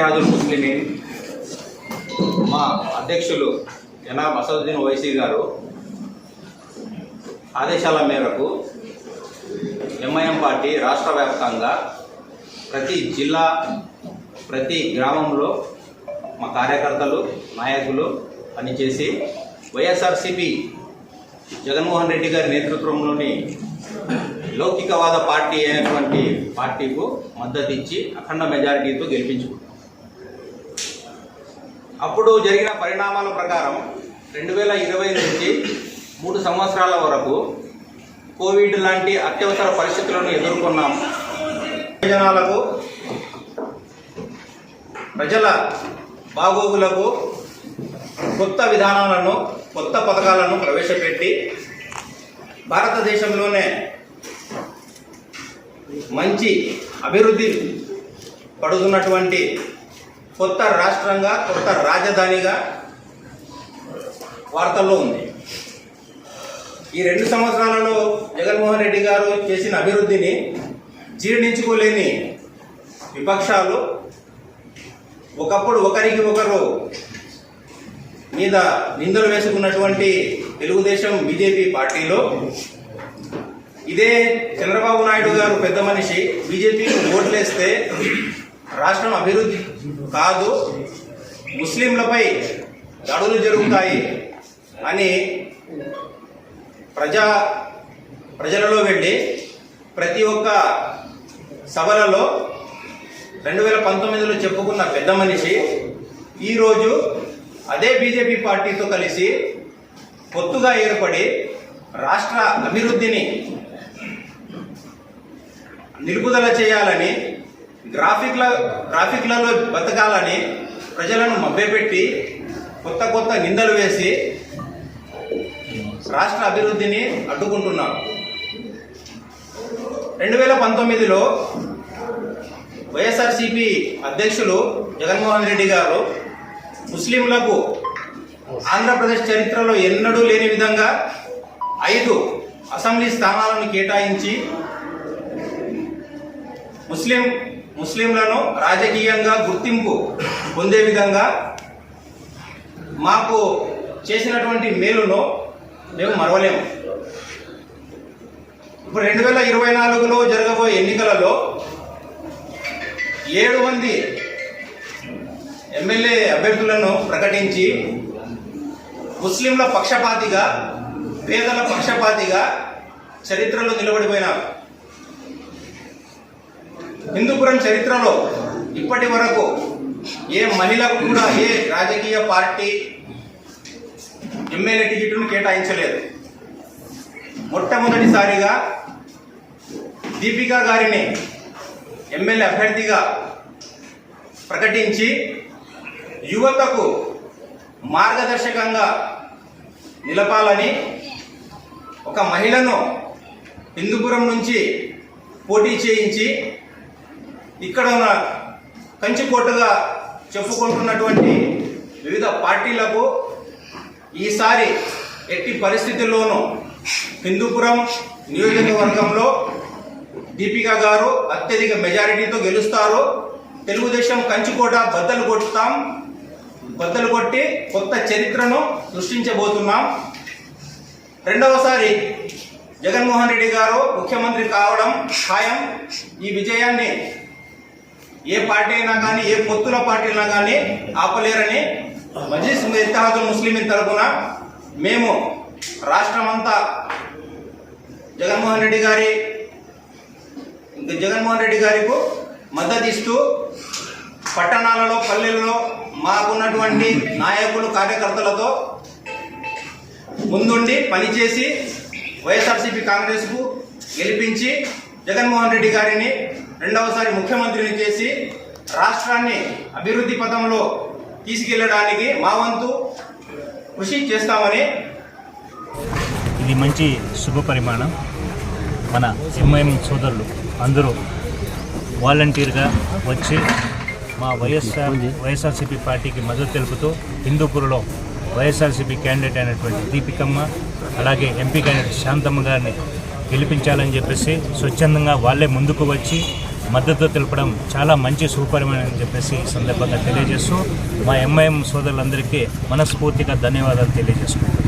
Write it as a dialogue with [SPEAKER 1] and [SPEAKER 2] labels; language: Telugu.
[SPEAKER 1] ఇత్తేహాదుల్ ముస్లిమీన్ మా అధ్యక్షులు జనాబ్ అసదుద్దీన్ ఓవైసీ గారు ఆదేశాల మేరకు ఎంఐఎం పార్టీ రాష్ట్ర వ్యాప్తంగా ప్రతి జిల్లా ప్రతి గ్రామంలో మా కార్యకర్తలు నాయకులు పనిచేసి వైఎస్ఆర్సిపి జగన్మోహన్ రెడ్డి గారి నేతృత్వంలోని లౌకికవాద పార్టీ అయినటువంటి పార్టీకు మద్దతు ఇచ్చి అఖండ మెజారిటీతో గెలిపించుకుంటారు అప్పుడు జరిగిన పరిణామాల ప్రకారం రెండు వేల ఇరవై నుంచి మూడు సంవత్సరాల వరకు కోవిడ్ లాంటి అత్యవసర పరిస్థితులను ఎదుర్కొన్నాం. ప్రయోజనాలకు ప్రజల బాగోగులకు కొత్త విధానాలను కొత్త పథకాలను ప్రవేశపెట్టి భారతదేశంలోనే మంచి అభివృద్ధి పడుతున్నటువంటి కొత్త రాష్ట్రంగా కొత్త రాజధానిగా వార్తల్లో ఉంది. ఈ రెండు సంవత్సరాలలో జగన్మోహన్ రెడ్డి గారు చేసిన అభివృద్ధిని జీర్ణించుకోలేని విపక్షాలు ఒకప్పుడు ఒకరికి ఒకరు మీద నిందలు వేసుకున్నటువంటి తెలుగుదేశం బీజేపీ పార్టీలో ఇదే చంద్రబాబు నాయుడు గారు పెద్ద మనిషి. బీజేపీకి ఓట్లేస్తే రాష్ట్రం అభివృద్ధి కాదు ముస్లింలపై దాడులు జరుగుతాయి అని ప్రజా ప్రజలలో వెళ్ళి ప్రతి ఒక్క సభలలో రెండు వేల పంతొమ్మిదిలో చెప్పుకున్న పెద్ద మనిషి ఈరోజు అదే బీజేపీ పార్టీతో కలిసి పొత్తుగా ఏర్పడి రాష్ట్ర అభివృద్ధిని నిలుపుదల చేయాలని గ్రాఫిక్ల గ్రాఫిక్లలో బతకాలని ప్రజలను మభ్యపెట్టి కొత్త కొత్త నిందలు వేసి రాష్ట్ర అభివృద్ధిని అడ్డుకుంటున్నారు రెండు వేల పంతొమ్మిదిలో వైఎస్ఆర్సిపి అధ్యక్షులు జగన్మోహన్ రెడ్డి గారు ముస్లింలకు ఆంధ్రప్రదేశ్ చరిత్రలో ఎన్నడూ లేని విధంగా ఐదు అసెంబ్లీ స్థానాలను కేటాయించి ముస్లిం ముస్లింలను రాజకీయంగా గుర్తింపు పొందే విధంగా మాకు చేసినటువంటి మేలును మేము మరవలేము. ఇప్పుడు రెండు వేల ఇరవై నాలుగులో జరగబోయే ఎన్నికలలో ఏడు మంది ఎమ్మెల్యే అభ్యర్థులను ప్రకటించి ముస్లింల పక్షపాతిగా పేదల పక్షపాతిగా చరిత్రలో నిలబడిపోయినారు. హిందూపురం చరిత్రలో ఇప్పటి వరకు ఏ మహిళకు కూడా ఏ రాజకీయ పార్టీ ఎమ్మెల్యే టికెట్ను కేటాయించలేదు. మొట్టమొదటిసారిగా దీపికా గారిని ఎమ్మెల్యే అభ్యర్థిగా ప్రకటించి యువతకు మార్గదర్శకంగా నిలపాలని ఒక మహిళను హిందూపురం నుంచి పోటీ చేయించి ఇక్కడ ఉన్న కంచికోటగా చెప్పుకుంటున్నటువంటి వివిధ పార్టీలకు ఈసారి ఎట్టి పరిస్థితుల్లోనూ హిందూపురం నియోజకవర్గంలో దీపికా గారు అత్యధిక మెజారిటీతో గెలుస్తారు. తెలుగుదేశం కంచుకోట బద్దలు కొట్టుతాం. బద్దలు కొట్టి కొత్త చరిత్రను సృష్టించబోతున్నాం. రెండవసారి జగన్మోహన్ రెడ్డి గారు ముఖ్యమంత్రి కావడం ఖాయం. ఈ విజయాన్ని ఏ పార్టీ అయినా కానీ ఏ పొత్తుల పార్టీ అయినా కానీ ఆపలేరని మజీస్ ఇత్తహాదుల్ ముస్లిం తరఫున మేము రాష్ట్రమంతా జగన్మోహన్ రెడ్డి గారి జగన్మోహన్ రెడ్డి గారికి మద్దతు ఇస్తూ పట్టణాలలో పల్లెల్లో మాకున్నటువంటి నాయకులు కార్యకర్తలతో ముందుండి పనిచేసి వైఎస్ఆర్సీపీ కాంగ్రెస్కు గెలిపించి జగన్మోహన్ రెడ్డి గారిని రెండవసారి ముఖ్యమంత్రిని చేసి రాష్ట్రాన్ని అభివృద్ధి పథంలో తీసుకెళ్ళడానికి మా వంతు కృషి చేస్తామని
[SPEAKER 2] ఇది మంచి శుభ పరిమాణం. మన ఎంఐఎం సోదరులు అందరూ వాలంటీర్గా వచ్చి మా వైఎస్ఆర్ వైఎస్ఆర్సీపీ పార్టీకి మద్దతు తెలుపుతూ హిందూపూర్లో వైఎస్ఆర్సీపీ క్యాండిడేట్ అయినటువంటి దీపికమ్మ అలాగే ఎంపీ క్యాండిడేట్ శాంతమ్మ గారిని గెలిపించాలని చెప్పేసి స్వచ్ఛందంగా వాళ్ళే ముందుకు వచ్చి మద్దతు తెలపడం చాలా మంచి సూపరిమాణం అని చెప్పేసి ఈ సందర్భంగా తెలియజేస్తూ మా ఎంఐఎం సోదరులందరికీ మనస్ఫూర్తిగా ధన్యవాదాలు తెలియజేసుకుంటాం